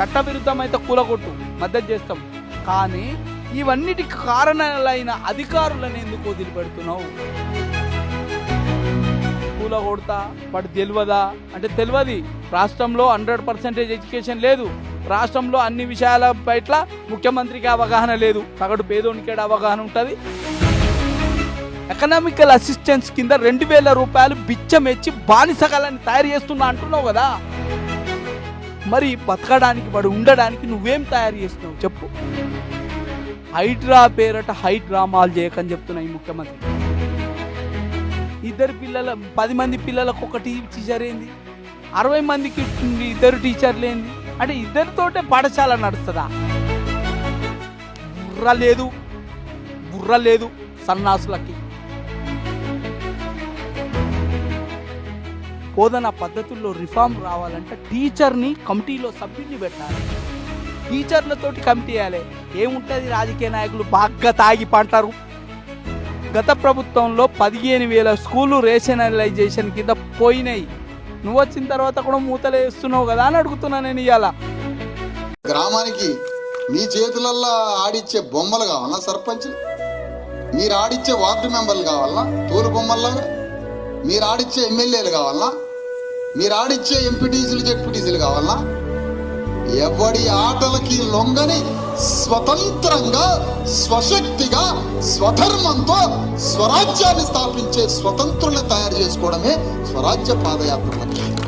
చట్టవిరుద్ధమైతే కూలగొట్టు మద్దతు చేస్తాం. కానీ ఇవన్నిటికి కారణాలైన అధికారులను ఎందుకు వదిలిపెడుతున్నావు? కూలగొడతా వాడు తెలియదా అంటే తెలియదు రాష్ట్రంలో హండ్రెడ్ పర్సెంటేజ్ ఎడ్యుకేషన్ లేదు. రాష్ట్రంలో అన్ని విషయాల పట్ల ముఖ్యమంత్రికి అవగాహన లేదు. సగటు పేదోనికేడ అవగాహన ఉంటుంది. ఎకనామికల్ అసిస్టెన్స్ కింద రెండు వేల రూపాయలు బిచ్చమెచ్చి బానిసగాలని తయారు చేస్తున్నా అంటున్నావు కదా? మరి బతకడానికి వాడు ఉండడానికి నువ్వేం తయారు చేస్తున్నావు? చెప్పు. హైడ్రా పేరట హై డ్రామాలు చేయకని చెప్తున్నా ఈ ముఖ్యమంత్రి. ఇద్దరు పిల్లల పది మంది పిల్లలకు ఒక టీచర్ ఏంది? అరవై మందికి ఇద్దరు టీచర్లు ఏంది? అంటే ఇద్దరితోటే పాఠశాల నడుస్తుందా? బుర్ర లేదు. బుర్ర లేదు సన్నాసులకి. బోధన పద్ధతుల్లో రిఫార్మ్ రావాలంటే టీచర్ని కమిటీలో సభ్యుడిని పెట్టాలి. టీచర్లతోటి కమిటీ వేయాలి. ఏముంటుంది రాజకీయ నాయకులు బాగా తాగి పంటారు. గత ప్రభుత్వంలో పదిహేను వేల స్కూలు రేషనలైజేషన్ కింద పోయినాయి. నువ్వు వచ్చిన తర్వాత కూడా మూతలు వేస్తున్నావు కదా అని అడుగుతున్నా నేను ఇవాళ గ్రామానికి మీ చేతులల్లో ఆడిచ్చే బొమ్మలు కావాలా సర్పంచ్ మీరు ఆడిచ్చే వార్డు మెంబర్లు కావాలా? తోలు బొమ్మల్లాగా? మీరు ఆడిచ్చే ఎమ్మెల్యేలు కావాలా? మీరు ఆడిచ్చే ఎంపీటీసీలు జెడ్పీటీసీలు కావాలా? ఎవడి ఆటలకి లొంగని స్వతంత్రంగా స్వశక్తిగా స్వధర్మంతో స్వరాజ్యాన్ని స్థాపించే స్వతంత్రులను తయారు చేసుకోవడమే స్వరాజ్య పాదయాత్ర లక్ష్యం.